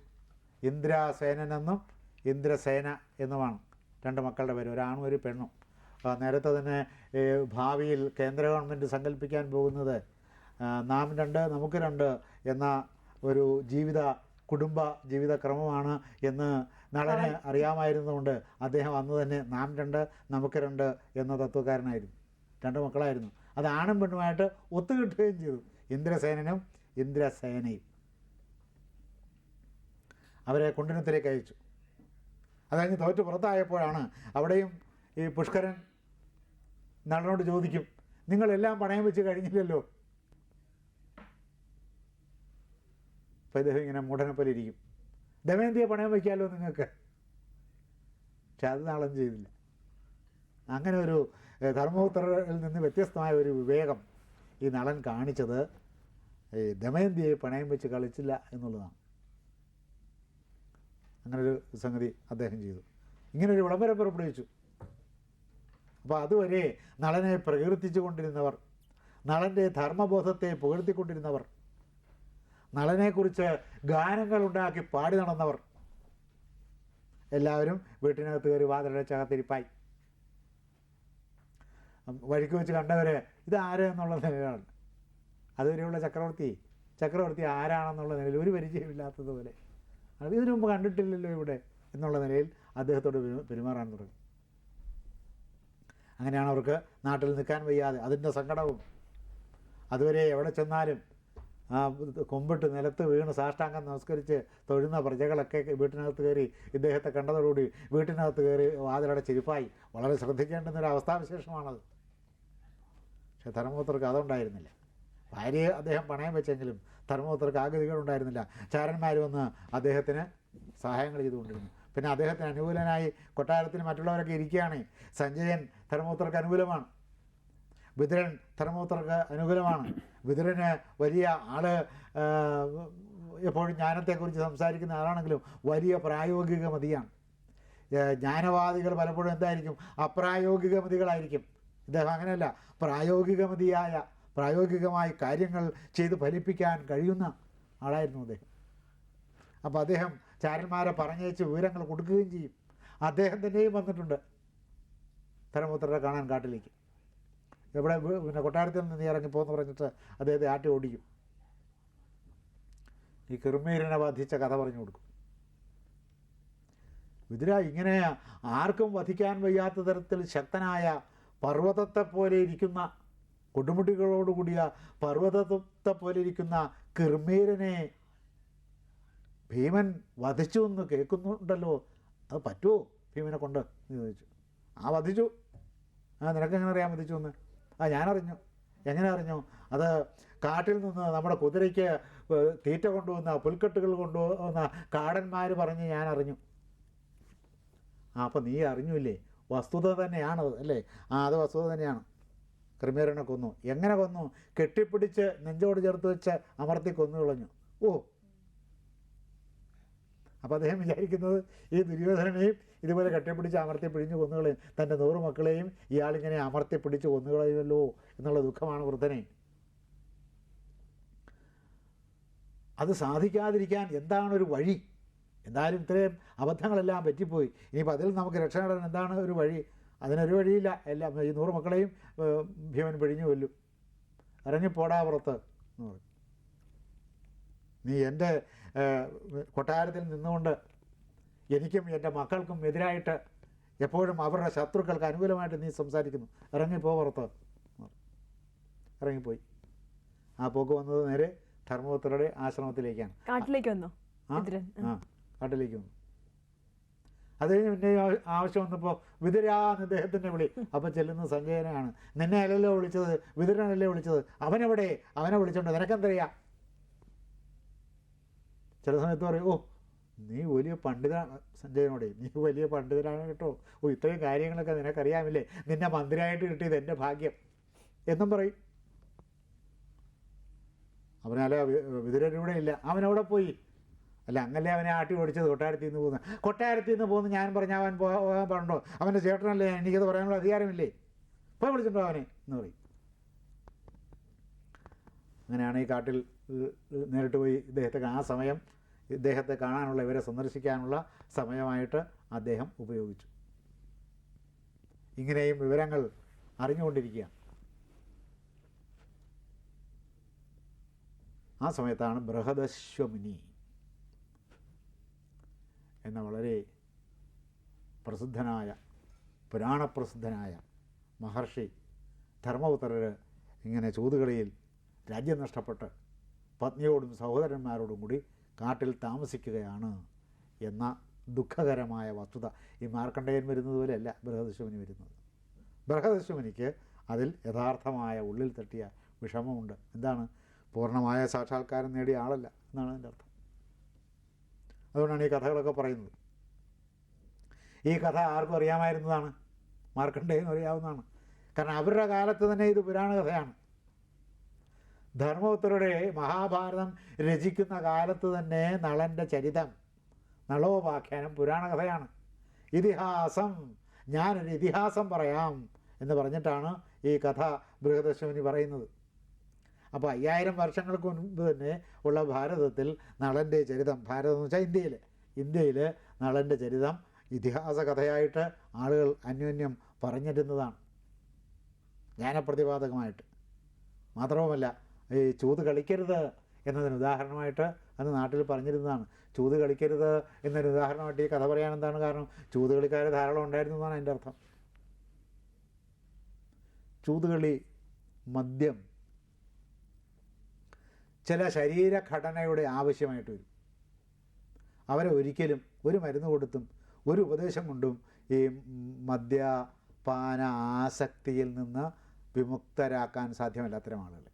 ഇന്ദ്രസേനൻ എന്നും ഇന്ദ്രസേന എന്നുമാണ്. രണ്ട് മക്കളുടെ പേര്. ഒരാണും ഒരു പെണ്ണും. നേരത്തെ തന്നെ ഭാവിയിൽ കേന്ദ്ര ഗവൺമെന്റ് സങ്കല്പിക്കാൻ പോകുന്നത് നാം രണ്ട് നമുക്ക് രണ്ട് എന്ന ഒരു ജീവിത കുടുംബ ജീവിത ക്രമമാണ് എന്ന് നളന് അറിയാമായിരുന്നുകൊണ്ട് അദ്ദേഹം അന്ന് തന്നെ നാം രണ്ട് നമുക്ക് രണ്ട് എന്ന തത്വക്കാരനായിരുന്നു. രണ്ട് മക്കളായിരുന്നു. അത് ആണും പെണ്ണുമായിട്ട് ഒത്തുകിട്ടുകയും ചെയ്തു. ഇന്ദ്രസേനനും ഇന്ദ്രസേനയും. അവരെ കുണ്ടനത്തിലേക്ക് അയച്ചു. അതായത് തോറ്റ് പുറത്തായപ്പോഴാണ് അവിടെയും ഈ പുഷ്കരൻ നളനോട് ചോദിക്കും നിങ്ങളെല്ലാം പണയം വെച്ച് കഴിഞ്ഞില്ലല്ലോ? അപ്പോൾ ഇദ്ദേഹം ഇങ്ങനെ മൂഢനെ പോലെ ഇരിക്കും. ദമയന്തിയെ പണയം വയ്ക്കാമല്ലോ നിങ്ങൾക്ക്? പക്ഷെ അത് നാളം ചെയ്തില്ല. അങ്ങനെ ഒരു ധർമ്മപുത്രയിൽ നിന്ന് വ്യത്യസ്തമായ ഒരു വിവേകം ഈ നളൻ കാണിച്ചത് ഈ ദമയന്തിയെ പണയം വെച്ച് കളിച്ചില്ല എന്നുള്ളതാണ്. അങ്ങനൊരു സംഗതി അദ്ദേഹം ചെയ്തു. ഇങ്ങനൊരു വിളംബരം പുറപ്പെടുവിച്ചു. അപ്പോൾ അതുവരെ നളനെ പ്രകീർത്തിച്ചു കൊണ്ടിരുന്നവർ നളന്റെ ധർമ്മബോധത്തെ പുകഴ്ത്തിക്കൊണ്ടിരുന്നവർ നളനെക്കുറിച്ച് ഗാനങ്ങൾ ഉണ്ടാക്കി പാടി നടന്നവർ. എല്ലാവരും വീട്ടിനകത്ത് കയറി വാതിലടച്ചകത്തിരിപ്പായി വഴിക്ക് വെച്ച് കണ്ടവർ ഇത് ആരെന്നുള്ള നിലയിലാണ്. അതുവരെയുള്ള ചക്രവർത്തി ചക്രവർത്തി ആരാണെന്നുള്ള നിലയിൽ ഒരു പരിചയമില്ലാത്തതുപോലെ. അത് ഇതിനു മുമ്പ് കണ്ടിട്ടില്ലല്ലോ ഇവിടെ എന്നുള്ള നിലയിൽ അദ്ദേഹത്തോട് പെരു- പെരുമാറാൻ തുടങ്ങി. അങ്ങനെയാണ് അവർക്ക് നാട്ടിൽ നിൽക്കാൻ വയ്യാതെ. അതിന്റെ സങ്കടവും. അതുവരെ എവിടെ ചെന്നാലും കൊമ്പിട്ട് നിലത്ത് വീണ് സാഷ്ടാംഗം നമസ്കരിച്ച് തൊഴുന്ന പ്രജകളൊക്കെ വീട്ടിനകത്ത് കയറി ഇദ്ദേഹത്തെ കണ്ടതോടുകൂടി വീട്ടിനകത്ത് കയറി വാതിലട ചിരിപ്പായി വളരെ ശ്രദ്ധിക്കേണ്ടുന്ന ഒരു അവസ്ഥാവിശേഷമാണത്. പക്ഷെ ധർമ്മപുത്രർക്ക് അതുണ്ടായിരുന്നില്ല. ഭാര്യയെ അദ്ദേഹം പണയം വെച്ചെങ്കിലും ധർമ്മപുത്രർക്ക് ആഗതികളുണ്ടായിരുന്നില്ല ചാരന്മാർ വന്ന് അദ്ദേഹത്തിന് സഹായങ്ങൾ ചെയ്തുകൊണ്ടിരുന്നു. പിന്നെ അദ്ദേഹത്തിന് അനുകൂലനായി കൊട്ടാരത്തിൽ മറ്റുള്ളവരൊക്കെ ഇരിക്കുകയാണ്. സഞ്ജയൻ ധർമ്മപുത്രർക്ക് അനുകൂലമാണ്. വിതുരൻ ധർമ്മപുത്രർക്ക് അനുകൂലമാണ്. വിതുരന് വലിയ ആൾ എപ്പോഴും ജ്ഞാനത്തെക്കുറിച്ച് സംസാരിക്കുന്ന ആളാണെങ്കിലും വലിയ പ്രായോഗിക മതിയാണ്. ജ്ഞാനവാദികൾ പലപ്പോഴും എന്തായിരിക്കും? അപ്രായോഗിക മതികളായിരിക്കും. ഇദ്ദേഹം അങ്ങനെയല്ല. പ്രായോഗിക മതിയായ പ്രായോഗികമായി കാര്യങ്ങൾ ചെയ്ത് ഫലിപ്പിക്കാൻ കഴിയുന്ന ആളായിരുന്നു അദ്ദേഹം. അപ്പോൾ അദ്ദേഹം ചാരന്മാരെ പറഞ്ഞയച്ച് വിവരങ്ങൾ കൊടുക്കുകയും ചെയ്യും. അദ്ദേഹം തന്നെയും വന്നിട്ടുണ്ട്. തലമുത്രരെ കാണാൻ കാട്ടിലേക്ക്. എവിടെ പിന്നെ കൊട്ടാരത്തിൽ നിന്ന് ഇറങ്ങി പോകുന്നു പറഞ്ഞിട്ട് അദ്ദേഹത്തെ ആട്ടി ഓടിക്കും. ഈ കിർമീരനെ വധിച്ച കഥ പറഞ്ഞു കൊടുക്കും. വിതുര ഇങ്ങനെ ആർക്കും വധിക്കാൻ വയ്യാത്ത തരത്തിൽ ശക്തനായ പർവതത്തെ പോലെ ഇരിക്കുന്ന കൊടുമുടികളോടുകൂടിയ പർവതത്തെ പോലെ ഇരിക്കുന്ന കിർമീരനെ ഭീമൻ വധിച്ചു എന്ന് കേൾക്കുന്നുണ്ടല്ലോ. അത് പറ്റുമോ ഭീമനെ കൊണ്ട്? എന്ന് ചോദിച്ചു. ആ വധിച്ചു. ആ നിനക്കെങ്ങനെ അറിയാൻ വധിച്ചു എന്ന്? ആ ഞാനറിഞ്ഞു. എങ്ങനെ അറിഞ്ഞു? അത് കാട്ടിൽ നിന്ന് നമ്മുടെ കുതിരയ്ക്ക് തീറ്റ കൊണ്ടുവന്ന പുൽക്കെട്ടുകൾ കൊണ്ടുവന്ന കാടന്മാർ പറഞ്ഞ് ഞാൻ അറിഞ്ഞു ആ അപ്പം നീ അറിഞ്ഞില്ലേ? വസ്തുത തന്നെയാണത് അല്ലേ? ആ അത് വസ്തുത തന്നെയാണ്. ക്രിമീരനെ കൊന്നു. എങ്ങനെ കൊന്നു? കെട്ടിപ്പിടിച്ച് നെഞ്ചോട് ചേർത്ത് വെച്ച് അമർത്തി കൊന്നു കളഞ്ഞു. ഓ അപ്പോൾ അദ്ദേഹം വിചാരിക്കുന്നത് ഈ ദുര്യോധനനെയും ഇതുപോലെ കെട്ടിപ്പിടിച്ച് അമർത്തി പിടിഞ്ഞ് കൊന്നുകളയും തന്റെ നൂറു മക്കളെയും ഇയാളിങ്ങനെ അമർത്തി പിടിച്ച് കൊന്നുകളയുമല്ലോ എന്നുള്ള ദുഃഖമാണ് വൃദ്ധനെ. അത് സാധിക്കാതിരിക്കാൻ എന്താണ് ഒരു വഴി? എന്തായാലും ഇത്രയും അബദ്ധങ്ങളെല്ലാം പറ്റിപ്പോയി. ഇനിയിപ്പോൾ അതിൽ നമുക്ക് രക്ഷ നേടാൻ എന്താണ് ഒരു വഴി? അതിനൊരു വഴിയില്ല. എല്ലാം ഈ നൂറ് മക്കളെയും ഭീമൻ പിഴിഞ്ഞു കൊല്ലും. പോടാ പുറത്ത് എന്ന് നീ എന്റെ കൊട്ടാരത്തിൽ നിന്നുകൊണ്ട് എനിക്കും എന്റെ മക്കൾക്കും എതിരായിട്ട് എപ്പോഴും അവരുടെ ശത്രുക്കൾക്ക് അനുകൂലമായിട്ട് നീ സംസാരിക്കുന്നു. ഇറങ്ങിപ്പോ പുറത്ത്. ഇറങ്ങിപ്പോയി. ആ പോക്ക് വന്നത് നേരെ ധർമ്മപുത്രരുടെ ആശ്രമത്തിലേക്കാണ്. കാട്ടിലേക്ക് വന്നു? ആ? കാട്ടിലേക്ക് വന്നു. അത് കഴിഞ്ഞ് പിന്നെ ആവശ്യം വന്നപ്പോൾ വിതുരാന്ന് അദ്ദേഹത്തിന്റെ വിളി. അപ്പോൾ ചെല്ലുന്ന സഞ്ജയനാണ് നിന്നെ അല്ലല്ലോ വിളിച്ചത് വിതുരനല്ലേ വിളിച്ചത്? അവനെവിടെ? അവനെ വിളിച്ചോണ്ട് നിനക്കെന്തറിയാം? ചില സമയത്ത് പറയും ഓ നീ വലിയ പണ്ഡിതനാണ് സഞ്ജയനോടെ നീ വലിയ പണ്ഡിതനാണ് കേട്ടോ. ഓ ഇത്രയും കാര്യങ്ങളൊക്കെ നിനക്കറിയാമില്ലേ? നിന്നെ മന്ത്രിയായിട്ട് കിട്ടിയത് എന്റെ ഭാഗ്യം. എന്നും പറയും. അവനാലെ വിതുരൂടെ ഇല്ല. അവനവിടെ പോയി? അല്ല അങ്ങല്ലേ അവനെ ആട്ടി ഓടിച്ചത്? കൊട്ടാരത്തിൽ നിന്ന് പോകുന്നത് കൊട്ടാരത്തിൽ നിന്ന് പോകുന്ന ഞാൻ പറഞ്ഞ അവൻ പോകാൻ പാടുണ്ടോ അവന്റെ ചേട്ടനല്ലേ എനിക്കത് പറയാനുള്ള അധികാരമില്ലേ? പോയി വിളിച്ചിട്ടുണ്ടോ അവനെ? എന്ന് പറയും. അങ്ങനെയാണ് ഈ കാട്ടിൽ നേരിട്ട് പോയി ഇദ്ദേഹത്തെ ആ സമയം ഇദ്ദേഹത്തെ കാണാനുള്ള ഇവരെ സന്ദർശിക്കാനുള്ള സമയമായിട്ട് അദ്ദേഹം ഉപയോഗിച്ചു. ഇങ്ങനെയും വിവരങ്ങൾ അറിഞ്ഞുകൊണ്ടിരിക്കുക ആ സമയത്താണ് ബൃഹദശ്വമിനി എന്ന വളരെ പ്രസിദ്ധനായ പുരാണപ്രസിദ്ധനായ മഹർഷി ധർമ്മപുത്രർ ഇങ്ങനെ ചൂതുകളിയിൽ രാജ്യം നഷ്ടപ്പെട്ട് പത്നിയോടും സഹോദരന്മാരോടും കൂടി കാട്ടിൽ താമസിക്കുകയാണ് എന്ന ദുഃഖകരമായ വസ്തുത. ഈ മാർക്കണ്ഡേയൻ വരുന്നത് പോലെയല്ല ബൃഹദശുമനി വരുന്നത്. ബൃഹദശുമനിക്ക് അതിൽ യഥാർത്ഥമായ ഉള്ളിൽ തട്ടിയ വിഷമമുണ്ട്. എന്താണ്? പൂർണമായ സാക്ഷാത്കാരം നേടിയ ആളല്ല എന്നാണ് അതിന്റെ അർത്ഥം. അതുകൊണ്ടാണ് ഈ കഥകളൊക്കെ പറയുന്നത്. ഈ കഥ ആർക്കും അറിയാമായിരുന്നതാണ്. മാർക്കണ്ഡേയൻ അറിയാവുന്നതാണ്. കാരണം അവരുടെ കാലത്ത് തന്നെ ഇത് പുരാണ കഥയാണ് ധർമ്മപുത്രരുടെ മഹാഭാരതം രചിക്കുന്ന കാലത്ത് തന്നെ നളന്റെ ചരിതം. നളോപാഖ്യാനം പുരാണ കഥയാണ്. ഇതിഹാസം ഞാനൊരു ഇതിഹാസം പറയാം എന്ന് പറഞ്ഞിട്ടാണ് ഈ കഥ ബൃഹദശമുനി പറയുന്നത്. അപ്പോൾ അയ്യായിരം വർഷങ്ങൾക്ക് മുൻപ് തന്നെ ഉള്ള ഭാരതത്തിൽ നളന്റെ ചരിതം ഭാരതം എന്ന് വെച്ചാൽ ഇന്ത്യയിൽ ഇന്ത്യയിൽ നളന്റെ ചരിതം ഇതിഹാസ കഥയായിട്ട് ആളുകൾ അന്യോന്യം പറഞ്ഞിരുന്നതാണ്. ജ്ഞാനപ്രതിപാദകമായിട്ട്. മാത്രവുമല്ല ഈ ചൂത് കളിക്കരുത് എന്നതിന് ഉദാഹരണമായിട്ട് അന്ന് നാട്ടിൽ പറഞ്ഞിരുന്നതാണ്. ചൂത് കളിക്കരുത് എന്നൊരു ഉദാഹരണമായിട്ട് ഈ കഥ പറയാൻ എന്താണ് കാരണം? ചൂത് കളിക്കാർ ധാരാളം ഉണ്ടായിരുന്നു എന്നാണ് എന്റെ അർത്ഥം. ചൂതുകളി മദ്യം ചില ശരീരഘടനയുടെ ആവശ്യമായിട്ട് വരും. അവരെ ഒരിക്കലും ഒരു മരുന്ന് കൊടുത്തും ഒരു ഉപദേശം കൊണ്ടും ഈ മദ്യപാന ആസക്തിയിൽ നിന്ന് വിമുക്തരാക്കാൻ സാധ്യമല്ല അത്തരം ആളുകൾ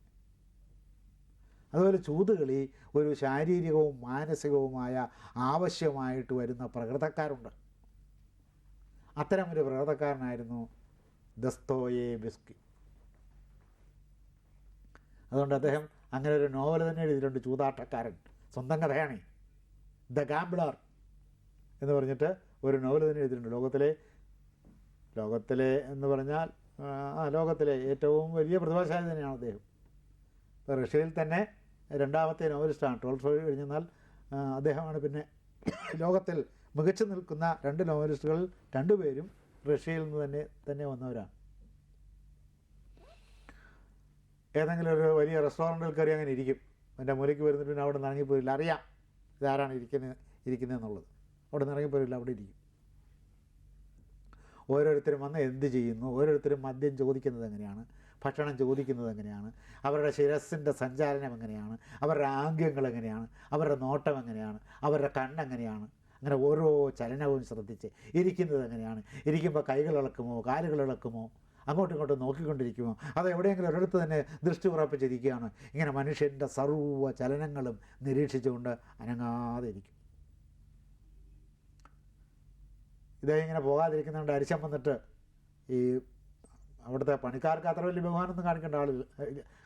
അതുപോലെ ചൂതുകളി ഒരു ശാരീരികവും മാനസികവുമായ ആവശ്യമായിട്ട് വരുന്ന പ്രകൃതക്കാരുണ്ട്. അത്തരമൊരു പ്രകൃതക്കാരനായിരുന്നു ദസ്തോയെ ബിസ്കി. അതുകൊണ്ട് അദ്ദേഹം അങ്ങനെ ഒരു നോവൽ തന്നെ എഴുതിയിട്ടുണ്ട് ചൂതാട്ടക്കാരൻ. സ്വന്തം കഥയാണ്. ദ ഗാംബ്ലർ എന്ന് പറഞ്ഞിട്ട് ഒരു നോവൽ തന്നെ എഴുതിയിട്ടുണ്ട്. ലോകത്തിലെ ലോകത്തിലെ എന്ന് പറഞ്ഞാൽ ആ, ലോകത്തിലെ ഏറ്റവും വലിയ പ്രതിഭാശാലി തന്നെയാണ് അദ്ദേഹം. റഷ്യയിൽ തന്നെ രണ്ടാമത്തെ നോവലിസ്റ്റാണ് ടോൾസോയി കഴിഞ്ഞെന്നാൽ അദ്ദേഹമാണ് പിന്നെ ലോകത്തിൽ മികച്ചു നിൽക്കുന്ന രണ്ട് നോവലിസ്റ്റുകളിൽ രണ്ടുപേരും റഷ്യയിൽ നിന്ന് തന്നെ തന്നെ വന്നവരാണ്. ഏതെങ്കിലും ഒരു വലിയ റെസ്റ്റോറന്റിൽ കയറി അങ്ങനെ ഇരിക്കും. എന്റെ മൂലയ്ക്ക് വരുന്നിട്ട് പിന്നെ അവിടെ നിന്ന് ഇറങ്ങിപ്പോയില്ല അറിയാം ഇതാരാണ് ഇരിക്കുന്നത് ഇരിക്കുന്നതെന്നുള്ളത് അവിടെ നിന്ന് ഇറങ്ങിപ്പോയില്ല അവിടെ ഇരിക്കും. ഓരോരുത്തരും വന്ന് എന്ത് ചെയ്യുന്നു? ഓരോരുത്തരും മദ്യം ചോദിക്കുന്നത് എങ്ങനെയാണ്? ഭക്ഷണം ചോദിക്കുന്നത് എങ്ങനെയാണ്? അവരുടെ ശിരസിന്റെ സഞ്ചാരണം എങ്ങനെയാണ്? അവരുടെ ആംഗ്യങ്ങൾ എങ്ങനെയാണ്? അവരുടെ നോട്ടം എങ്ങനെയാണ്? അവരുടെ കണ്ണെങ്ങനെയാണ് അങ്ങനെ ഓരോ ചലനവും ശ്രദ്ധിച്ച് ഇരിക്കുന്നത് എങ്ങനെയാണ്? ഇരിക്കുമ്പോൾ കൈകൾ ഇളക്കുമോ കാലുകൾ ഇളക്കുമോ അങ്ങോട്ടും ഇങ്ങോട്ടും നോക്കിക്കൊണ്ടിരിക്കുമോ? അത് എവിടെയെങ്കിലും ഒരിടത്ത് തന്നെ ദൃഷ്ടി ഉറപ്പിച്ചിരിക്കുകയാണ്. ഇങ്ങനെ മനുഷ്യന്റെ സർവ ചലനങ്ങളും നിരീക്ഷിച്ചുകൊണ്ട് അനങ്ങാതെ ഇരിക്കും. ഇദ്ദേഹം ഇങ്ങനെ പോകാതിരിക്കുന്നതുകൊണ്ട് അരിശം വന്നിട്ട് ഈ അവിടുത്തെ പണിക്കാർക്ക് അത്ര വലിയ ബഹുമാനമൊന്നും കാണിക്കേണ്ട ആളില്ല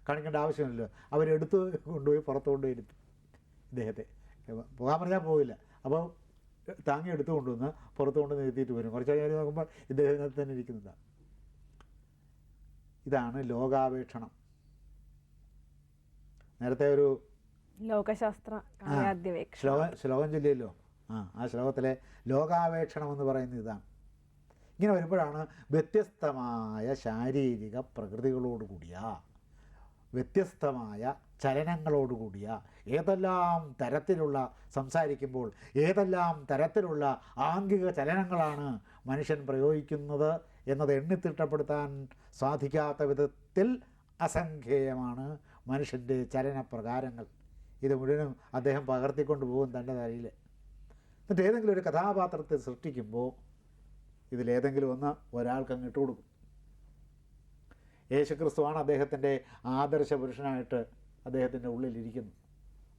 കാണിക്കേണ്ട ആവശ്യമില്ല അവരെടുത്ത് കൊണ്ടുപോയി പുറത്ത് കൊണ്ടുപോയി ഇരുത്തി ഇദ്ദേഹത്തെ. പോകാൻ പറഞ്ഞാൽ പോവില്ല. അപ്പോൾ താങ്ങി എടുത്തു കൊണ്ടുവന്ന് പുറത്ത് കൊണ്ട് നിർത്തിയിട്ട് വരും. കുറച്ച് കഴിഞ്ഞ് നോക്കുമ്പോൾ ഇദ്ദേഹം തന്നെ ഇരിക്കുന്നതാണ് ഇതാണ് ലോകാപേക്ഷണം. നേരത്തെ ഒരു ലോകശാസ്ത്ര ശ്ലോകം ശ്ലോകം ചൊല്ലിയല്ലോ. ആ ആ ശ്ലോകത്തിലെ ലോകാപേക്ഷണം എന്ന് പറയുന്നത് ഇതാണ്. ഇങ്ങനെ വരുമ്പോഴാണ് വ്യത്യസ്തമായ ശാരീരിക പ്രകൃതികളോടുകൂടിയ വ്യത്യസ്തമായ ചലനങ്ങളോടുകൂടിയ ഏതെല്ലാം തരത്തിലുള്ള സംസാരിക്കുമ്പോൾ ഏതെല്ലാം തരത്തിലുള്ള ആംഗിക ചലനങ്ങളാണ് മനുഷ്യൻ പ്രയോഗിക്കുന്നത് എന്നത് എണ്ണിത്തിട്ടപ്പെടുത്താൻ സാധിക്കാത്ത വിധത്തിൽ അസംഖ്യേയമാണ് മനുഷ്യന്റെ ചലനപ്രകാരങ്ങൾ. ഇത് മുഴുവനും അദ്ദേഹം പകർത്തിക്കൊണ്ട് പോകും തന്റെ തലയിൽ. എന്നിട്ട് ഏതെങ്കിലും ഒരു കഥാപാത്രത്തെ സൃഷ്ടിക്കുമ്പോൾ ഇതിലേതെങ്കിലും ഒന്ന് ഒരാൾക്ക് അങ്ങ് ഇട്ട് കൊടുക്കും. യേശുക്രിസ്തുവാണ് അദ്ദേഹത്തിന്റെ ആദർശ പുരുഷനായിട്ട് അദ്ദേഹത്തിന്റെ ഉള്ളിലിരിക്കുന്നു.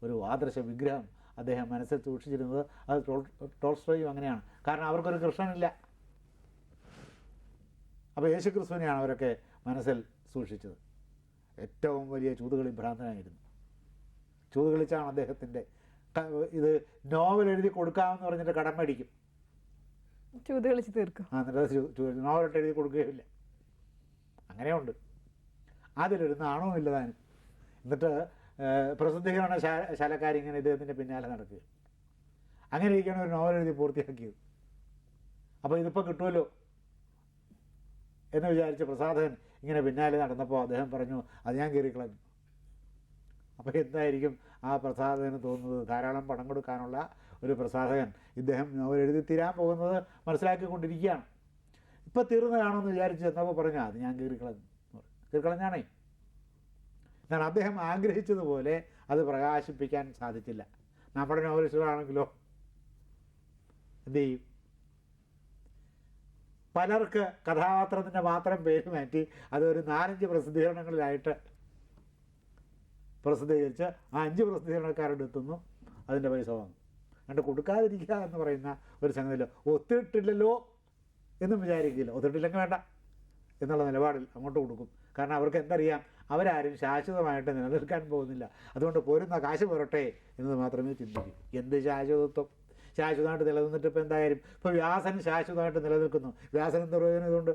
ഒരു ആദർശ വിഗ്രഹം അദ്ദേഹം മനസ്സിൽ സൂക്ഷിച്ചിരുന്നത് അത് ടോൾ ടോൾസ്ട്രോയും അങ്ങനെയാണ്. കാരണം അവർക്കൊരു കൃഷ്ണനില്ല. അപ്പോൾ യേശുക്രിസ്തുവിനെയാണ് അവരൊക്കെ മനസ്സിൽ സൂക്ഷിച്ചത്. ഏറ്റവും വലിയ ചൂതുകളി ഭ്രാന്തനായിരുന്നു. ചൂതുകളിച്ചാണ് അദ്ദേഹത്തിന്റെ ഇത് നോവൽ എഴുതി കൊടുക്കാമെന്ന് പറഞ്ഞിട്ട് കടം മേടിക്കും. ചൂത് കളിച്ച് തീർക്കും. എഴുതി കൊടുക്കുകയില്ല അങ്ങനെയുണ്ട്. അതിലൊരു നാണവും ഇല്ല താനും. എന്നിട്ട് പ്രസിദ്ധീകരണ ശാലക്കാരി ശാലക്കാരിങ്ങനെ ഇദ്ദേഹത്തിന്റെ പിന്നാലെ നടക്കുക അങ്ങനെ ഇരിക്കുകയാണ് ഒരു നോവൽ എഴുതി പൂർത്തിയാക്കിയത്. അപ്പോൾ ഇതിപ്പോൾ കിട്ടുമല്ലോ? എന്ന് വിചാരിച്ച പ്രസാദകൻ ഇങ്ങനെ പിന്നാലെ നടന്നപ്പോൾ അദ്ദേഹം പറഞ്ഞു അത് ഞാൻ കയറിക്കളഞ്ഞു അപ്പോൾ എന്തായിരിക്കും ആ പ്രസാദകന് തോന്നുന്നത്? ധാരാളം പണം കൊടുക്കാനുള്ള ഒരു പ്രസാധകൻ ഇദ്ദേഹം നോവൽ എഴുതി തീരാൻ പോകുന്നത് മനസ്സിലാക്കിക്കൊണ്ടിരിക്കുകയാണ്. ഇപ്പം തീർന്നതാണെന്ന് വിചാരിച്ച് ചെന്നപ്പോൾ പറഞ്ഞു അത് ഞാൻ കീറിക്കളഞ്ഞു. കീറിക്കളഞ്ഞാണേ. ഞാൻ അദ്ദേഹം ആഗ്രഹിച്ചതുപോലെ അത് പ്രകാശിപ്പിക്കാൻ സാധിച്ചില്ല. നമ്മുടെ നോവലിസ്റ്റുകളാണെങ്കിലോ എന്ത് ചെയ്യും? പലർക്ക് കഥാപാത്രത്തിന്റെ മാത്രം പേര് മാറ്റി അതൊരു നാലഞ്ച് പ്രസിദ്ധീകരണങ്ങളിലായിട്ട് പ്രസിദ്ധീകരിച്ച് ആ അഞ്ച് പ്രസിദ്ധീകരണക്കാരുടെ എത്തുന്നു അതിന്റെ പൈസ വാങ്ങും എന്നിട്ട് കൊടുക്കാതിരിക്കുക എന്ന് പറയുന്ന ഒരു സംഗതിയില്ല. ഒത്തിട്ടില്ലല്ലോ എന്നും വിചാരിക്കില്ല ഒത്തിട്ടില്ലെങ്കിൽ വേണ്ട എന്നുള്ള നിലപാടിൽ അങ്ങോട്ട് കൊടുക്കും. കാരണം അവർക്ക് എന്തറിയാം? അവരാരും ശാശ്വതമായിട്ട് നിലനിൽക്കാൻ പോകുന്നില്ല. അതുകൊണ്ട് പോരുന്ന കാശ് പോരട്ടെ എന്നത് മാത്രമേ ചിന്തിക്കൂ. എന്ത് ശാശ്വതത്വം? ശാശ്വതമായിട്ട് നിലനിന്നിട്ട് ഇപ്പോൾ എന്തായാലും? ഇപ്പോൾ വ്യാസൻ ശാശ്വതമായിട്ട് നിലനിൽക്കുന്നു. വ്യാസൻ എന്ത് പ്രയോജനം ഇതുകൊണ്ട്?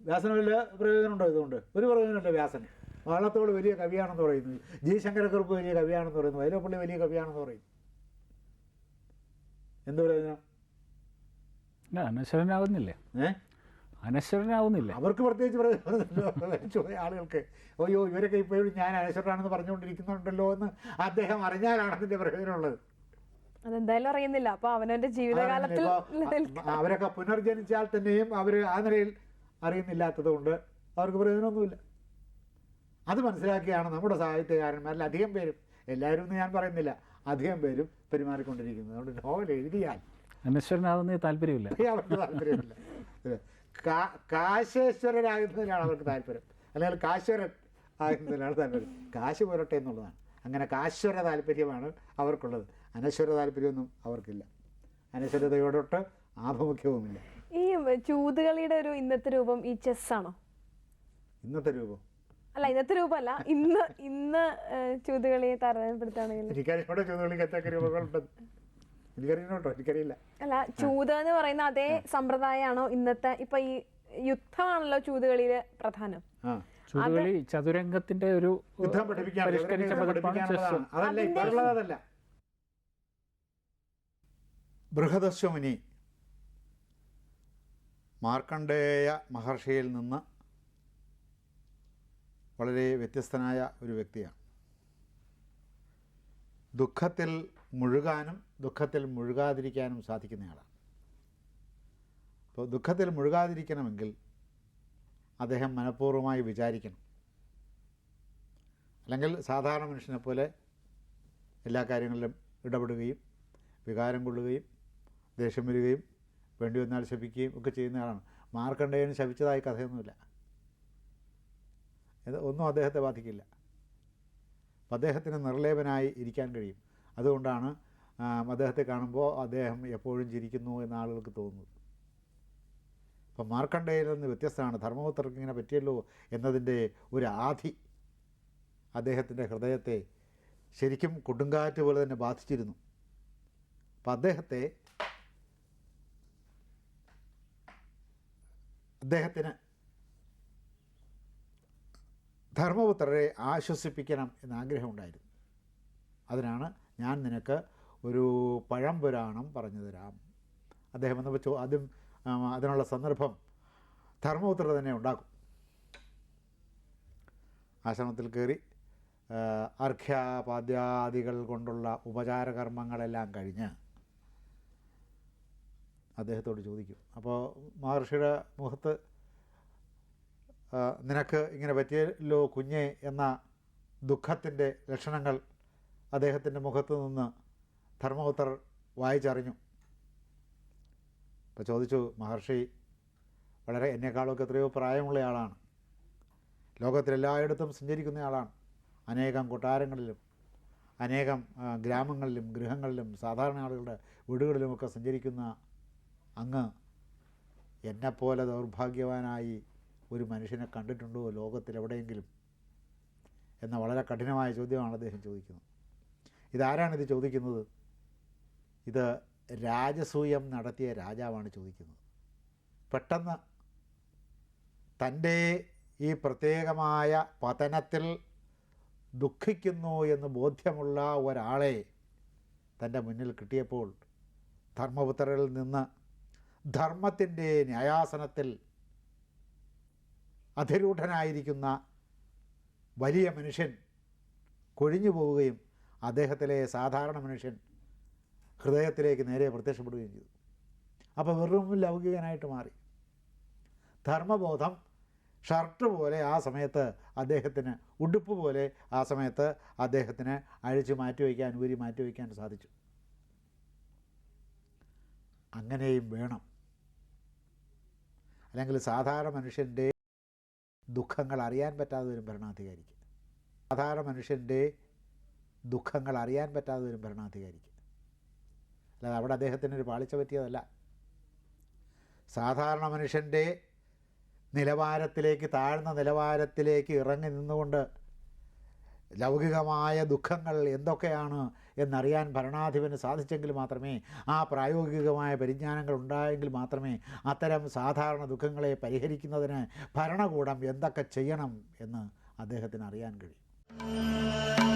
വ്യാസന് വല്ല പ്രയോജനമുണ്ടോ ഇതുകൊണ്ട്? ഒരു പ്രയോജനമില്ല വ്യാസൻ വള്ളത്തോട് വലിയ കവിയാണെന്ന് പറയുന്നത് ജി ശങ്കരക്കുറുപ്പ് വലിയ കവിയാണെന്ന് പറയുന്നു. വൈലോപ്പള്ളി വലിയ കവിയാണെന്ന് പറയും. എന്ത് പ്രയോജനം? ഇല്ല, അനശ്വരനാകുന്നില്ലേ ഏഹ് അനശ്വരനാകുന്നില്ല അവർക്ക് പ്രത്യേകിച്ച് പ്രയോജനം ആളുകൾക്ക്. അയ്യോ ഇവരൊക്കെ ഇപ്പോഴും ഞാൻ അനശ്വരനാണെന്ന് പറഞ്ഞുകൊണ്ടിരിക്കുന്നുണ്ടല്ലോ എന്ന് അദ്ദേഹം അറിഞ്ഞാലാണ് അതിന്റെ പ്രയോജനമുള്ളത്. അതെന്തായാലും അറിയുന്നില്ല. അപ്പൊ അവനവന്റെ ജീവിതകാലത്തിൽ അവരൊക്കെ പുനർജനിച്ചാൽ തന്നെയും അവർ ആ നിലയിൽ അറിയുന്നില്ലാത്തത് കൊണ്ട് അവർക്ക് പ്രയോജനമൊന്നുമില്ല. അത് മനസ്സിലാക്കിയാണ് നമ്മുടെ സാഹിത്യകാരന്മാരിൽ അധികം പേരും എല്ലാവരും എന്ന് ഞാൻ പറയുന്നില്ല അധികം പേരും പെരുമാറിക്കൊണ്ടിരിക്കുന്നത്. അതുകൊണ്ട് നോവൽ എഴുതിയാൽ അനശ്വരനാകുന്ന താല്പര്യമില്ല. അവർക്ക് താല്പര്യമില്ല. ഇത് കാ- കാശേശ്വരരാകുന്നതിനാണ് അവർക്ക് താല്പര്യം. അല്ലെങ്കിൽ കാശ്വരൻ ആകുന്നതിനാണ് താല്പര്യം. കാശ് പോരട്ടെ എന്നുള്ളതാണ്. അങ്ങനെ കാശ്വര താല്പര്യമാണ് അവർക്കുള്ളത്. അനശ്വര താല്പര്യമൊന്നും അവർക്കില്ല. അനശ്വരതയോടൊട്ട് ആഭിമുഖ്യവുമില്ല. ഈ ചൂതുകളിയുടെ ഒരു ഇന്നത്തെ രൂപം ഈ ചെസ് ആണോ ഇന്നത്തെ രൂപം? അല്ല ഇന്നത്തെ രൂപമല്ല. ഇന്ന് ഇന്ന് ചൂതുകളിയെ താരതമ്യപ്പെടുത്തുകയാണെങ്കിൽ. എനിക്കറിയണോട്ടോ എനിക്കറിയില്ല. അല്ല ചൂത് എന്ന് പറയുന്ന അതേ സമ്പ്രദായമാണോ ഇന്നത്തെ ഇപ്പൊ ഈ യുദ്ധമാണല്ലോ ചൂതുകളിയിൽ പ്രധാനം. ആ. ചുതുകളി ചതുരംഗത്തിന്റെ ഒരു യുദ്ധം പഠിപ്പിക്കാൻ ബൃഹദശ്വമുനി മാർക്കണ്ഡേയ മഹർഷിയിൽ നിന്ന് വളരെ വ്യത്യസ്തനായ ഒരു വ്യക്തിയാണ്. ദുഃഖത്തിൽ മുഴുകാനും ദുഃഖത്തിൽ മുഴുകാതിരിക്കാനും സാധിക്കുന്നയാളാണ്. അപ്പോൾ ദുഃഖത്തിൽ മുഴുകാതിരിക്കണമെങ്കിൽ അദ്ദേഹം മനഃപൂർവമായി വിചാരിക്കണം. അല്ലെങ്കിൽ സാധാരണ മനുഷ്യനെ പോലെ എല്ലാ കാര്യങ്ങളിലും ഇടപെടുകയും വികാരം കൊള്ളുകയും ദേഷ്യം വരികയും വേണ്ടി വന്നാൽ ശപിക്കുകയും ഒക്കെ ചെയ്യുന്നയാളാണ്. ആളാണ് മാർക്കണ്ഡേയന് ശപിച്ചതായി കഥയൊന്നുമില്ല. ഇത് ഒന്നും അദ്ദേഹത്തെ ബാധിക്കില്ല. അപ്പം അദ്ദേഹത്തിന് നിർലേപനായി ഇരിക്കാൻ കഴിയും. അതുകൊണ്ടാണ് അദ്ദേഹത്തെ കാണുമ്പോൾ അദ്ദേഹം എപ്പോഴും ചിരിക്കുന്നു എന്ന ആളുകൾക്ക് തോന്നുന്നത്. അപ്പം മാർക്കണ്ഡേയിൽ നിന്ന് വ്യത്യസ്തമാണ്. ധർമ്മപുത്രർക്ക് ഇങ്ങനെ പറ്റിയല്ലോ എന്നതിന്റെ ഒരു ആധി അദ്ദേഹത്തിന്റെ ഹൃദയത്തെ ശരിക്കും കൊടുങ്കാറ്റ് പോലെ തന്നെ ബാധിച്ചിരുന്നു. അപ്പം അദ്ദേഹത്തെ അദ്ദേഹത്തിന് ധർമ്മപുത്രരെ ആശ്വസിപ്പിക്കണം എന്ന ആഗ്രഹമുണ്ടായിരുന്നു അതിനാണ് ഞാൻ നിനക്ക് ഒരു പഴംപുരാണം പറഞ്ഞു തരാം അദ്ദേഹം എന്ന് ചോ ആദ്യം അതിനുള്ള സന്ദർഭം ധർമ്മപുത്ര തന്നെ ഉണ്ടാക്കും. ആശ്രമത്തിൽ കയറി അർഘ്യാപാദ്യാദികൾ കൊണ്ടുള്ള ഉപചാരകർമ്മങ്ങളെല്ലാം കഴിഞ്ഞ് അദ്ദേഹത്തോട് ചോദിക്കും. അപ്പോൾ മഹർഷിയുടെ മുഖത്ത് നിനക്ക് ഇങ്ങനെ പറ്റിയല്ലോ കുഞ്ഞെ എന്ന ദുഃഖത്തിന്റെ ലക്ഷണങ്ങൾ അദ്ദേഹത്തിന്റെ മുഖത്ത് നിന്ന് ധർമ്മപുത്രർ വായിച്ചറിഞ്ഞു. അപ്പോൾ ചോദിച്ചു മഹർഷി വളരെ എന്നെക്കാളൊക്കെ എത്രയോ പ്രായമുള്ള ആളാണ് ലോകത്തിലെല്ലായിടത്തും സഞ്ചരിക്കുന്ന ആളാണ് അനേകം കൊട്ടാരങ്ങളിലും അനേകം ഗ്രാമങ്ങളിലും ഗൃഹങ്ങളിലും സാധാരണ ആളുകളുടെ വീടുകളിലുമൊക്കെ സഞ്ചരിക്കുന്ന അങ്ങ് എന്നെപ്പോലെ ദൗർഭാഗ്യവാനായി ഒരു മനുഷ്യനെ കണ്ടിട്ടുണ്ടോ ലോകത്തിൽ എവിടെയെങ്കിലും എന്ന വളരെ കഠിനമായ ചോദ്യമാണ് അദ്ദേഹം ചോദിക്കുന്നത്. ഇതാരാണിത് ചോദിക്കുന്നത്? ഇത് രാജസൂയം നടത്തിയ രാജാവാണ് ചോദിക്കുന്നത്. പെട്ടെന്ന് തന്റെ ഈ പ്രത്യേകമായ പതനത്തിൽ ദുഃഖിക്കുന്നു എന്ന് ബോധ്യമുള്ള ഒരാളെ തന്റെ മുന്നിൽ കിട്ടിയപ്പോൾ ധർമ്മപുത്രരിൽ നിന്ന് ധർമ്മത്തിന്റെ ന്യായാസനത്തിൽ അധിരൂഢനായിരിക്കുന്ന വലിയ മനുഷ്യൻ കൊഴിഞ്ഞു പോവുകയും അദ്ദേഹത്തിലെ സാധാരണ മനുഷ്യൻ ഹൃദയത്തിലേക്ക് നേരെ പ്രത്യക്ഷപ്പെടുകയും ചെയ്തു. അപ്പോൾ വെറും ലൗകികനായിട്ട് മാറി. ധർമ്മബോധം ഷർട്ട് പോലെ ആ സമയത്ത് അദ്ദേഹത്തിന് ഉടുപ്പ് പോലെ ആ സമയത്ത് അദ്ദേഹത്തിന് അഴിച്ചു മാറ്റിവെക്കാൻ ഊരി മാറ്റിവെക്കാൻ സാധിച്ചു. അങ്ങനെയും വേണം. അല്ലെങ്കിൽ സാധാരണ മനുഷ്യന്റെ ദുഃഖങ്ങൾ അറിയാൻ പറ്റാതെ വരും ഭരണാധികാരിക്ക്. സാധാരണ മനുഷ്യന്റെ ദുഃഖങ്ങൾ അറിയാൻ പറ്റാതെ വരും ഭരണാധികാരിക്ക്. അല്ലാതെ അവിടെ അദ്ദേഹത്തിന് ഒരു പാളിച്ച പറ്റിയതല്ല. സാധാരണ മനുഷ്യന്റെ നിലവാരത്തിലേക്ക് താഴ്ന്ന നിലവാരത്തിലേക്ക് ഇറങ്ങി നിന്നുകൊണ്ട് ലൗകികമായ ദുഃഖങ്ങൾ എന്തൊക്കെയാണ് എന്നറിയാൻ ഭരണാധിപന് സാധിച്ചെങ്കിൽ മാത്രമേ ആ പ്രായോഗികമായ പരിജ്ഞാനങ്ങൾ ഉണ്ടായെങ്കിൽ മാത്രമേ അത്തരം സാധാരണ ദുഃഖങ്ങളെ പരിഹരിക്കുന്നതിന് ഭരണകൂടം എന്തൊക്കെ ചെയ്യണം എന്ന് അദ്ദേഹത്തിന് അറിയാൻ കഴിയും.